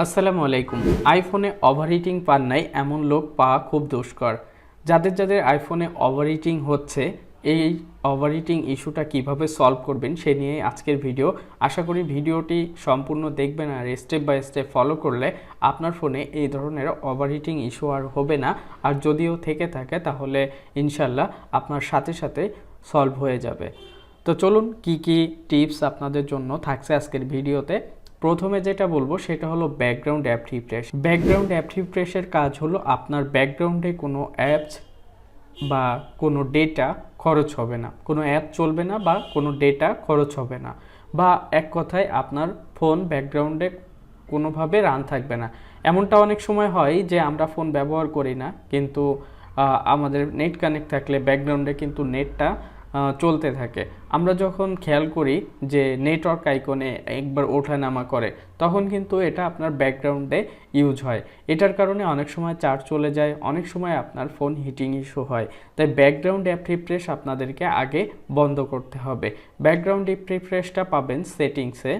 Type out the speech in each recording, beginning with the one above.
আসসালামু আলাইকুম। আইফোনে ওভারহিটিং পান নাই এমন লোক পাওয়া খুব দুষ্কর। যাদের যাদের আইফোনে ওভারহিটিং হচ্ছে, এই ওভারহিটিং ইস্যুটা কীভাবে সলভ করবেন সে নিয়ে আজকের ভিডিও। আশা করি ভিডিওটি সম্পূর্ণ দেখবেন আর স্টেপ বাই স্টেপ ফলো করলে আপনার ফোনে এই ধরনের ওভারহিটিং ইস্যু আর হবে না। আর যদিও থেকে থাকে, তাহলে ইনশাল্লাহ আপনার সাথে সাথে সলভ হয়ে যাবে। তো চলুন কি কি টিপস আপনাদের জন্য থাকছে আজকের ভিডিওতে। প্রথমে যেটা বলব সেটা হলো background app refresh background app রিফ্রেশের কাজ হলো আপনার ব্যাকগ্রাউন্ডে কোনো অ্যাপস বা কোনো ডেটা খরচ হবে না। কোনো অ্যাপ চলবে না বা কোনো ডেটা খরচ হবে না। বা এক কথায় আপনার ফোন ব্যাকগ্রাউন্ডে কোনোভাবে রান থাকবে না। এমনটা অনেক সময় হয় যে আমরা ফোন ব্যবহার করি না, কিন্তু আমাদের নেট কানেক্ট থাকলে ব্যাকগ্রাউন্ডে কিন্তু নেটটা চলতে থাকে। আমরা যখন খেয়াল করি যে নেটওয়ার্ক আইকনে একবার ওঠানামা করে, তখন কিন্তু এটা আপনার ব্যাকগ্রাউন্ডে ইউজ হয়। এটার কারণে অনেক সময় চার্জ চলে যায়, অনেক সময় আপনার ফোন হিটিং ইস্যু হয়। তাই ব্যাকগ্রাউন্ড অ্যাপ রিফ্রেশ আপনাদেরকে আগে বন্ধ করতে হবে। ব্যাকগ্রাউন্ড অ্যাপ রিফ্রেশটা পাবেন সেটিংসে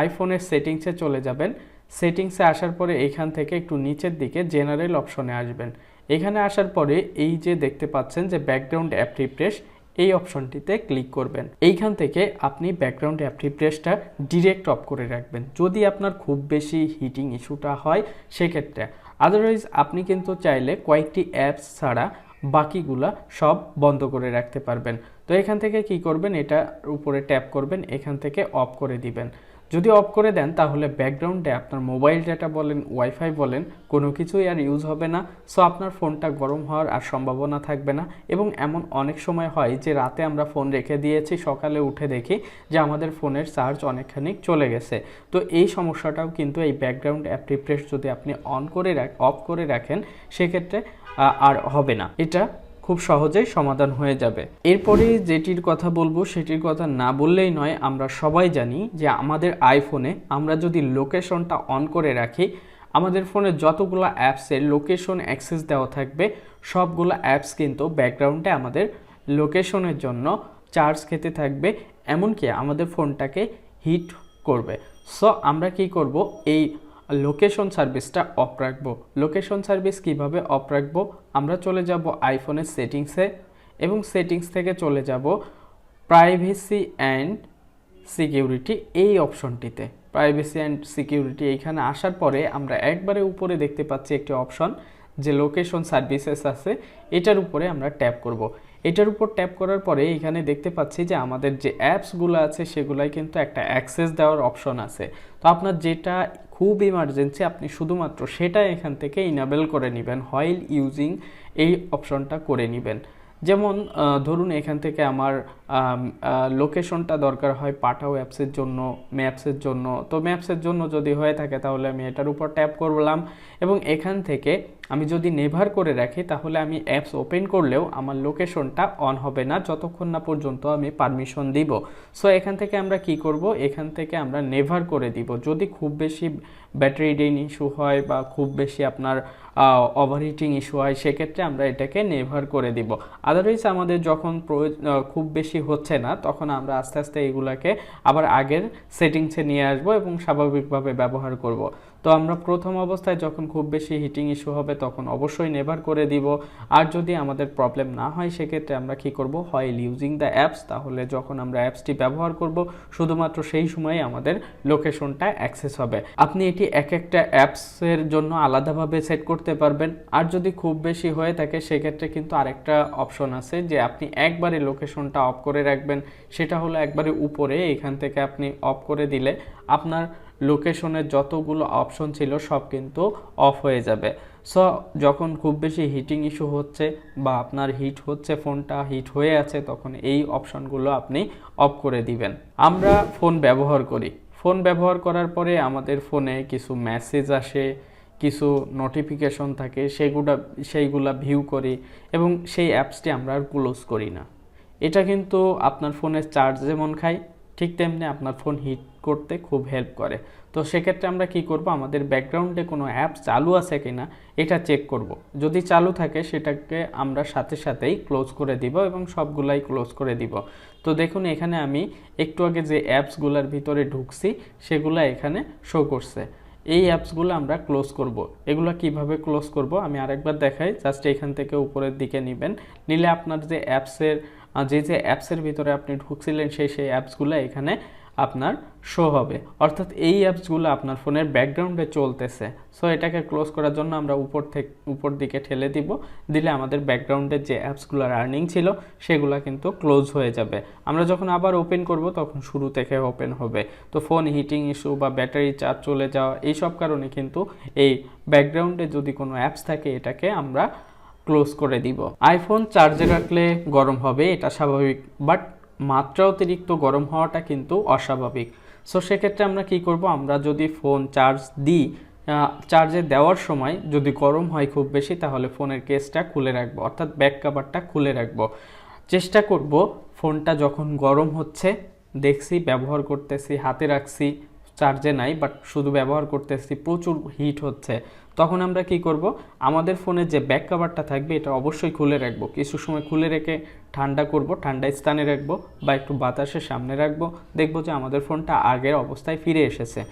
আইফোনের সেটিংসে চলে যাবেন। সেটিংসে আসার পরে এখান থেকে একটু নিচের দিকে জেনারেল অপশনে আসবেন। এখানে আসার পরে এই যে দেখতে পাচ্ছেন যে ব্যাকগ্রাউন্ড অ্যাপ রিফ্রেশ এই অপশনটিতে ক্লিক করবেন। এইখান থেকে আপনি ব্যাকগ্রাউন্ড অ্যাপ রিফ্রেশটা ডিরেক্ট অফ করে রাখবেন। যদি আপনার খুব বেশি হিটিং ইস্যুটা হয়, সেক্ষেত্রে। আদারওয়াইজ আপনি কিন্তু চাইলে কয়েকটি অ্যাপস ছাড়া বাকিগুলা সব বন্ধ করে রাখতে পারবেন। তো এখান থেকে কি করবেন? এটা উপরে ট্যাপ করবেন। এখান থেকে অফ করে দিবেন। যদি অফ করে দেন, তাহলে ব্যাকগ্রাউন্ডে আপনার মোবাইল ডেটা বলেন ওয়াইফাই বলেন, কোনো কিছুই আর ইউজ হবে না। সো আপনার ফোনটা গরম হওয়ার আর সম্ভাবনা থাকবে না। এবং এমন অনেক সময় হয় যে, রাতে আমরা ফোন রেখে দিয়েছি, সকালে উঠে দেখি যে, আমাদের ফোনের চার্জ অনেকখানি চলে গেছে। তো, এই সমস্যাটাও কিন্তু এই ব্যাকগ্রাউন্ড অ্যাপ রিফ্রেশ যদি আপনি অন করে রাখ অফ করে রাখেন, সেক্ষেত্রে আর হবে না। এটা খুব সহজেই সমাধান হয়ে যাবে। এরপরে যেটির কথা বলব, সেটির কথা না বললেই নয়, আমরা সবাই জানি যে আমাদের আইফোনে আমরা যদি লোকেশনটা অন করে রাখি, আমাদের ফোনে যতগুলো অ্যাপসের লোকেশন অ্যাক্সেস দেওয়া থাকবে, সবগুলো অ্যাপস কিন্তু ব্যাকগ্রাউন্ডে আমাদের লোকেশনের জন্য চার্জ খেতে থাকবে, এমনকি আমাদের ফোনটাকে হিট করবে। সো আমরা কি করব? এই লোকেশন সার্ভিসটা অফ রাখব। লোকেশন সার্ভিস কীভাবে অফ রাখব? আমরা চলে যাব আইফোনের সেটিংসে এবং সেটিংস থেকে চলে যাব প্রাইভেসি অ্যান্ড সিকিউরিটি এই অপশনটিতে। প্রাইভেসি অ্যান্ড সিকিউরিটি এইখানে আসার পরে আমরা একবারে উপরে দেখতে পাচ্ছি একটি অপশন যে লোকেশন সার্ভিসেস আছে, এটার উপরে আমরা ট্যাপ করব। এটার উপর ট্যাপ করার পরে এখানে দেখতে পাচ্ছি যে আমাদের যে অ্যাপসগুলো আছে, সেগুলাই কিন্তু একটা অ্যাক্সেস দেওয়ার অপশন আছে। তো আপনার যেটা খুব ইমার্জেন্সি আপনি শুধুমাত্র সেটা এখান থেকে ইনাবেল করে নেবেন হোয়াইল ইউজিং এই অপশনটা করে নেবেন। যেমন ধরুন এখান থেকে আমার লোকেশনটা দরকার হয় পাঠাও অ্যাপসের জন্য ম্যাপসের জন্য। তো ম্যাপসের জন্য যদি হয়ে থাকে, তাহলে আমি এটার উপর ট্যাপ করলাম এবং এখান থেকে আমি যদি নেভার করে রাখি, তাহলে আমি অ্যাপস ওপেন করলেও আমার লোকেশনটা অন হবে না, যতক্ষণ না পর্যন্ত আমি পারমিশন দিব। সো এখান থেকে আমরা কি করব? এখান থেকে আমরা নেভার করে দিব। যদি খুব বেশি ব্যাটারি ড্রেন ইস্যু হয় বা খুব বেশি আপনার ওভারহিটিং ইস্যু হয়, সেক্ষেত্রে আমরা এটাকে নেভার করে দিব। আদারওয়াইজ আমাদের যখন খুব বেশি হচ্ছে না, তখন আমরা আস্তে আস্তে এগুলাকে আবার আগের সেটিংসে নিয়ে আসব এবং স্বাভাবিকভাবে ব্যবহার করব। তো আমরা প্রথম অবস্থায় যখন খুব বেশি হিটিং ইস্যু হবে তখন অবশ্যই নেভার করে দিব। আর যদি আমাদের প্রবলেম না হয়, সেক্ষেত্রে আমরা কি করব? হয় ইউজিং দ্য অ্যাপস তাহলে যখন আমরা অ্যাপসটি ব্যবহার করব, শুধুমাত্র সেই সময়ে আমাদের লোকেশনটা অ্যাক্সেস হবে। আপনি এটি এক একটা অ্যাপসের জন্য আলাদাভাবে সেট করতে পারবেন। আর যদি খুব বেশি হয়ে থাকে, সেক্ষেত্রে কিন্তু আরেকটা অপশন আছে যে আপনি একবারে লোকেশনটা অফ করে রাখবেন। সেটা হলো একবারে উপরে, এখান থেকে আপনি অফ করে দিলে আপনার লোকেশনের যতগুলো অপশন ছিল, সব কিন্তু অফ হয়ে যাবে। সো যখন খুব বেশি হিটিং ইস্যু হচ্ছে বা আপনার হিট হচ্ছে, ফোনটা হিট হয়ে আছে, তখন এই অপশনগুলো আপনি অফ করে দিবেন। আমরা ফোন ব্যবহার করি। ফোন ব্যবহার করার পরে আমাদের ফোনে কিছু মেসেজ আসে, কিছু নোটিফিকেশন থাকে, সেগুলা, সেইগুলা ভিউ করি এবং সেই অ্যাপসটি আমরা আর ক্লোজ করি না। এটা কিন্তু আপনার ফোনের চার্জ যেমন খায়, ঠিক তেমনি আপনার ফোন হিট করতে খুব হেল্প করে। তো সেক্ষেত্রে আমরা কি করব? আমাদের ব্যাকগ্রাউন্ডে কোনো অ্যাপ চালু আছে কিনা এটা চেক করব। যদি চালু থাকে সেটাকে আমরা সাথে সাথেই ক্লোজ করে দিব এবং সবগুলাই ক্লোজ করে দিব। তো দেখুন, এখানে আমি একটু আগে যে অ্যাপসগুলোর ভিতরে ঢুকছি, সেগুলা এখানে শো করছে। এই অ্যাপসগুলো আমরা ক্লোজ করব। এগুলো কীভাবে ক্লোজ করব? আমি আরেকবার দেখাই জাস্ট এখান থেকে উপরের দিকে নেবেন। নিলে আপনার যে অ্যাপসের যে যে অ্যাপসের ভিতরে আপনি ঢুকছিলেন, সেই সেই অ্যাপসগুলো এখানে আপনার শো হবে। অর্থাৎ এই অ্যাপসগুলো আপনার ফোনের ব্যাকগ্রাউন্ডে চলতেছে। সো এটাকে ক্লোজ করার জন্য আমরা উপর থেকে, উপর দিকে ঠেলে দিব। দিলে আমাদের ব্যাকগ্রাউন্ডের যে অ্যাপসগুলো রানিং ছিল, সেগুলো কিন্তু ক্লোজ হয়ে যাবে। আমরা যখন আবার ওপেন করব, তখন শুরু থেকে ওপেন হবে। তো ফোন হিটিং ইস্যু বা ব্যাটারি চার্জ চলে যাওয়া এই সব কারণে কিন্তু এই ব্যাকগ্রাউন্ডে যদি কোনো অ্যাপস থাকে, এটাকে আমরা ক্লোজ করে দিব। আইফোন চার্জে রাখলে গরম হবে, এটা স্বাভাবিক। বাট মাত্রা অতিরিক্ত গরম হওয়াটা কিন্তু অস্বাভাবিক। সো সেক্ষেত্রে আমরা কি করব? আমরা যদি ফোন চার্জ দিই চার্জে দেওয়ার সময় যদি গরম হয় খুব বেশি, তাহলে ফোনের কেসটা খুলে রাখব, অর্থাৎ ব্যাক কাভারটা খুলে রাখব। চেষ্টা করব ফোনটা যখন গরম হচ্ছে, দেখছি, ব্যবহার করতেছি, হাতে রাখছি, চার্জে নাই বাট শুধু ব্যবহার করতেছি, প্রচুর হিট হচ্ছে। তখন আমরা কি করব? আমাদের ফোনের যে ব্যাক কাভারটা থাকবে, এটা অবশ্যই খুলে রাখব। কিছু সময় খুলে রেখে ঠান্ডা করব, ঠান্ডা স্থানে রাখব বা একটু বাতাসের সামনে রাখব। দেখব যে আমাদের ফোনটা আগের অবস্থায় ফিরে এসেছে।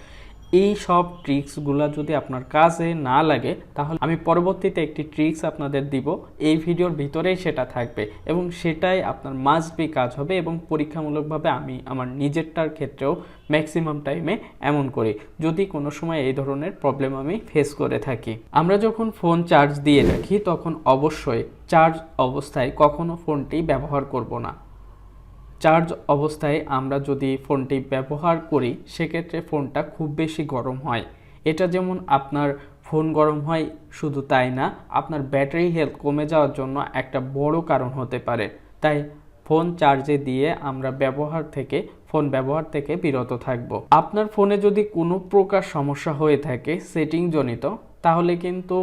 এই সব ট্রিক্সগুলো যদি আপনার কাজে না লাগে, তাহলে আমি পরবর্তীতে একটি ট্রিক্স আপনাদের দিব। এই ভিডিওর ভিতরেই সেটা থাকবে এবং সেটাই আপনার মাস্ট বি কাজ হবে এবং পরীক্ষামূলকভাবে আমি আমার নিজেরটার ক্ষেত্রেও ম্যাক্সিমাম টাইমে এমন করি, যদি কোনো সময় এই ধরনের প্রবলেম আমি ফেস করে থাকি। আমরা যখন ফোন চার্জ দিয়ে রাখি, তখন অবশ্যই চার্জ অবস্থায় কখনো ফোনটি ব্যবহার করব না। চার্জ অবস্থায় আমরা যদি ফোনটি ব্যবহার করি, সেক্ষেত্রে ফোনটা খুব বেশি গরম হয়। এটা যেমন আপনার ফোন গরম হয়, শুধু তাই না, আপনার ব্যাটারি হেলথ কমে যাওয়ার জন্য একটা বড় কারণ হতে পারে। তাই ফোন চার্জে দিয়ে আমরা ব্যবহার থেকে, ফোন ব্যবহার থেকে বিরত থাকব। আপনার ফোনে যদি কোনো প্রকার সমস্যা হয়ে থাকে সেটিং জনিত তাহলে কিন্তু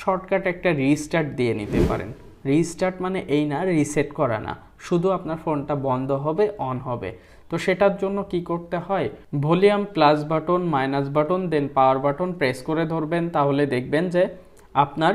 শর্টকাট একটা রিস্টার্ট দিয়ে নিতে পারেন। রিস্টার্ট মানে এই না, রিসেট করা না। শুধু আপনার ফোনটা বন্ধ হবে অন হবে। তো সেটার জন্য কি করতে হয়? Volume plus button, minus button then power button press করে ধরবেন। তাহলে দেখবেন যে আপনার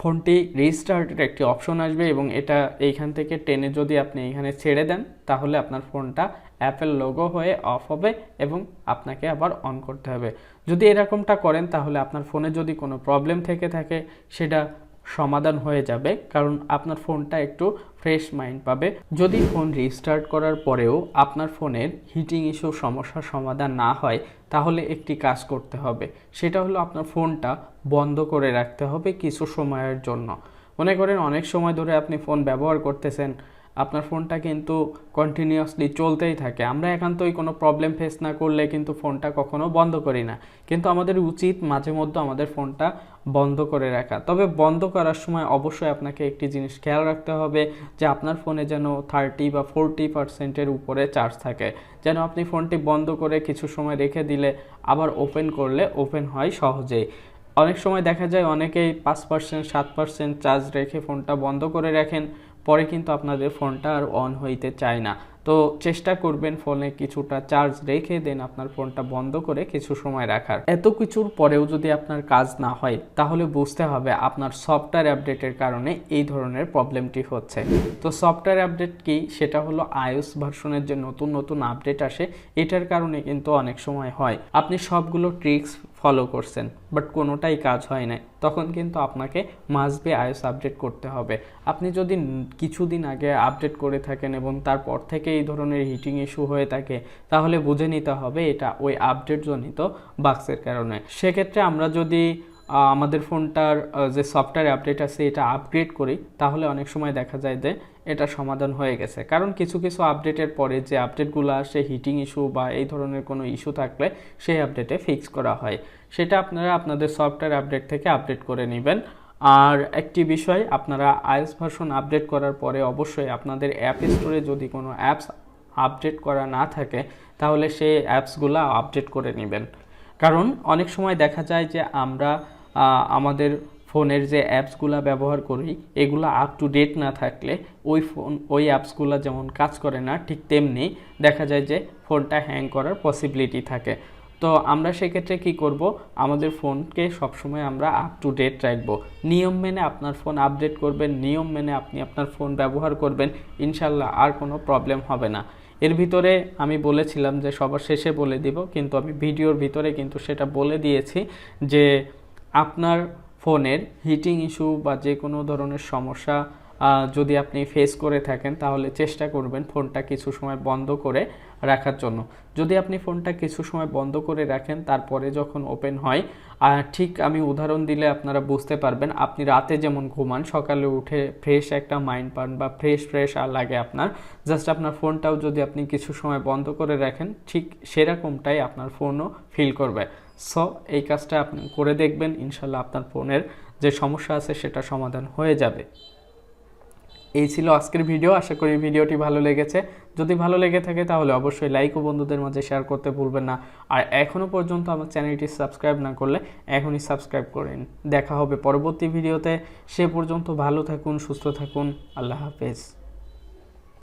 ফোনটি রিস্টার্টের একটি অপশন আসবে এবং এটা এইখান থেকে টেনে যদি আপনি এখানে ছেড়ে দেন, তাহলে আপনার ফোনটা অ্যাপেল লোগো হয়ে অফ হবে এবং আপনাকে আবার অন করতে হবে। যদি এরকমটা করেন, তাহলে আপনার ফোনে যদি কোনো প্রবলেম থেকে থাকে, সেটা সমাধান হয়ে যাবে। কারণ আপনার ফোনটা একটু ফ্রেশ মাইন্ড পাবে। যদি ফোন রিস্টার্ট করার পরেও আপনার ফোনের হিটিং ইস্যু সমস্যার সমাধান না হয়, তাহলে একটি কাজ করতে হবে। সেটা হলো আপনার ফোনটা বন্ধ করে রাখতে হবে কিছু সময়ের জন্য। মনে করেন অনেক সময় ধরে আপনি ফোন ব্যবহার করতেছেন আপনার ফোনটা কিন্তু কন্টিনিউয়াসলি চলতেই থাকে। আমরা একান্তই কোনো প্রবলেম ফেস না করলে কিন্তু ফোনটা কখনো বন্ধ করি না। কিন্তু আমাদের উচিত মাঝে মধ্যে আমাদের ফোনটা বন্ধ করে রাখা। তবে বন্ধ করার সময় অবশ্যই আপনাকে একটি জিনিস খেয়াল রাখতে হবে যে আপনার ফোনে যেন থার্টি বা ফোরটি পার্সেন্টের উপরে চার্জ থাকে। যেন আপনি ফোনটি বন্ধ করে কিছু সময় রেখে দিলে আবার ওপেন করলে ওপেন হয় সহজেই। অনেক সময় দেখা যায় অনেকেই পাঁচ পার্সেন্ট সাত পার্সেন্ট চার্জ রেখে ফোনটা বন্ধ করে রাখেন। পরে কিন্তু আপনাদের ফোনটা আর অন হইতে চায় না। তো চেষ্টা করবেন ফোনে কিছুটা চার্জ রেখে দেন আপনার ফোনটা বন্ধ করে কিছু সময় রাখার। এত কিছুর পরেও যদি আপনার কাজ না হয়, তাহলে বুঝতে হবে আপনার সফটওয়্যার আপডেটের কারণে এই ধরনের প্রবলেমটি হচ্ছে। তো সফটওয়্যার আপডেট কি? সেটা হলো আইওস ভার্সনের যে নতুন নতুন আপডেট আসে, এটার কারণে কিন্তু অনেক সময় হয়। আপনি সবগুলো ট্রিক্স ফলো করছেন বাট কোনোটাই কাজ হয় নাই। তখন কিন্তু আপনাকে মাস্ট বি আইওস আপডেট করতে হবে। আপনি যদি কিছুদিন আগে আপডেট করে থাকেন এবং তারপর থেকে এই ধরনের হিটিং ইস্যু হয়ে থাকে, তাহলে বুঝে নিতে হবে এটা ওই আপডেট জনিত বাক্সের কারণে। সেক্ষেত্রে আমরা যদি আমাদের ফোনটার যে সফটওয়্যার আপডেট আছে এটা আপগ্রেড করি, তাহলে অনেক সময় দেখা যায় যে এটা সমাধান হয়ে গেছে। কারণ কিছু কিছু আপডেটের পরে যে আপডেটগুলো আসে হিটিং ইস্যু বা এই ধরনের কোনো ইস্যু থাকলে সেই আপডেটে ফিক্স করা হয়। সেটা আপনারা আপনাদের সফটওয়্যার আপডেট থেকে আপডেট করে নেবেন। আর একটি বিষয়, আপনারা আইএস ভার্সন আপডেট করার পরে অবশ্যই আপনাদের অ্যাপ স্টোরে যদি কোনো অ্যাপস আপডেট করা না থাকে, তাহলে সেই অ্যাপসগুলো আপডেট করে নেবেন। কারণ অনেক সময় দেখা যায় যে আমরা আমাদের ফোনের যে অ্যাপসগুলো ব্যবহার করি, এগুলো আপ টু ডেট না থাকলে ওই ফোন, ওই অ্যাপসগুলো যেমন কাজ করে না, ঠিক তেমনি দেখা যায় যে ফোনটা হ্যাং করার পসিবিলিটি থাকে। তো আমরা সেক্ষেত্রে কি করব? আমাদের ফোনকে সবসময় আমরা আপ টু ডেট রাখব। নিয়ম মেনে আপনার ফোন আপডেট করবেন, নিয়ম মেনে আপনি আপনার ফোন ব্যবহার করবেন, ইনশাল্লাহ আর কোনো প্রবলেম হবে না। এর ভিতরে আমি বলেছিলাম যে সবার শেষে বলে দিব, কিন্তু আমি ভিডিওর ভিতরে কিন্তু সেটা বলে দিয়েছি যে আপনার ফোনের হিটিং ইস্যু বা যে কোনো ধরনের সমস্যা যদি আপনি ফেস করে থাকেন, তাহলে চেষ্টা করবেন ফোনটা কিছু সময় বন্ধ করে রাখার জন্য। যদি আপনি ফোনটা কিছু সময় বন্ধ করে রাখেন, তারপরে যখন ওপেন হয় আর ঠিক আমি উদাহরণ দিলে আপনারা বুঝতে পারবেন, আপনি রাতে যেমন ঘুমান, সকালে উঠে ফ্রেশ একটা মাইন্ড পান বা ফ্রেশ ফ্রেশ আর লাগে আপনার। জাস্ট আপনার ফোনটাও যদি আপনি কিছু সময় বন্ধ করে রাখেন, ঠিক সেরকমটাই আপনার ফোনও ফিল করবে। সো এই কাজটা আপনি করে দেখবেন, ইনশাল্লাহ আপনার ফোনের যে সমস্যা আছে সেটা সমাধান হয়ে যাবে। এই ছিল আজকের ভিডিও, আশা করি ভিডিওটি ভালো লেগেছে। যদি ভালো লেগে থাকে তাহলে অবশ্যই লাইক ও বন্ধুদের মাঝে শেয়ার করতে ভুলবেন না। আর এখনও পর্যন্ত আমার চ্যানেলটি সাবস্ক্রাইব না করলে এখনই সাবস্ক্রাইব করেন। দেখা হবে পরবর্তী ভিডিওতে। সে পর্যন্ত ভালো থাকুন, সুস্থ থাকুন। আল্লাহ হাফেজ।